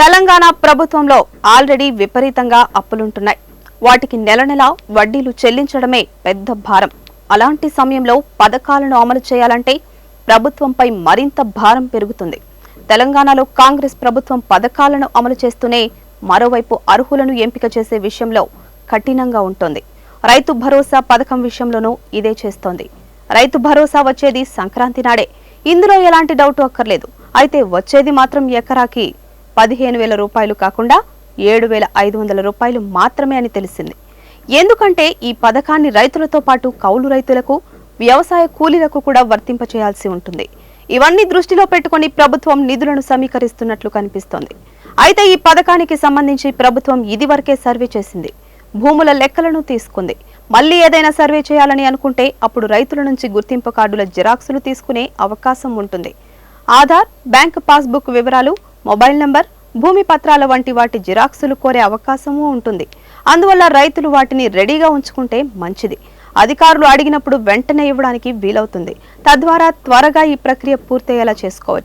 తెలంగాణ ప్రభుత్వంలో ఆల్రెడీ విపరీతంగా అప్పులుంటున్నాయి. వాటికి నెల నెల వడ్డీలు చెల్లించడమే పెద్ద భారం. అలాంటి సమయంలో పథకాలను అమలు చేయాలంటే ప్రభుత్వంపై మరింత భారం పెరుగుతుంది. తెలంగాణలో కాంగ్రెస్ ప్రభుత్వం పథకాలను అమలు చేస్తూనే మరోవైపు అర్హులను ఎంపిక చేసే విషయంలో కఠినంగా ఉంటుంది. రైతు భరోసా పథకం విషయంలోనూ ఇదే చేస్తోంది. రైతు భరోసా వచ్చేది సంక్రాంతి నాడే. ఇందులో ఎలాంటి డౌట్ అక్కర్లేదు. అయితే వచ్చేది మాత్రం ఎకరాకి పదిహేను వేల రూపాయలు కాకుండా ఏడు వేల ఐదు వందల రూపాయలు మాత్రమే అని తెలిసింది. ఎందుకంటే ఈ పథకాన్ని రైతులతో పాటు కౌలు రైతులకు వ్యవసాయ కూలీలకు కూడా వర్తింపచేయాల్సి ఉంటుంది. ఇవన్నీ దృష్టిలో పెట్టుకొని ప్రభుత్వం నిధులను సమీకరిస్తున్నట్లు కనిపిస్తోంది. అయితే ఈ పథకానికి సంబంధించి ప్రభుత్వం ఇదివరకే సర్వే చేసింది. భూముల లెక్కలను తీసుకుంది. మళ్ళీ ఏదైనా సర్వే చేయాలని అనుకుంటే అప్పుడు రైతుల నుంచి గుర్తింపు కార్డుల జిరాక్సులు తీసుకునే అవకాశం ఉంటుంది. ఆధార్ బ్యాంక్ పాస్బుక్ వివరాలు మొబైల్ నంబర్ భూమి పత్రాల వంటి వాటి జిరాక్సులు కోరే అవకాశము ఉంటుంది. అందువల్ల రైతులు వాటిని రెడీగా ఉంచుకుంటే మంచిది. అధికారులు అడిగినప్పుడు వెంటనే ఇవ్వడానికి వీలవుతుంది. తద్వారా త్వరగా ఈ ప్రక్రియ పూర్తయ్యేలా చేసుకోవచ్చు.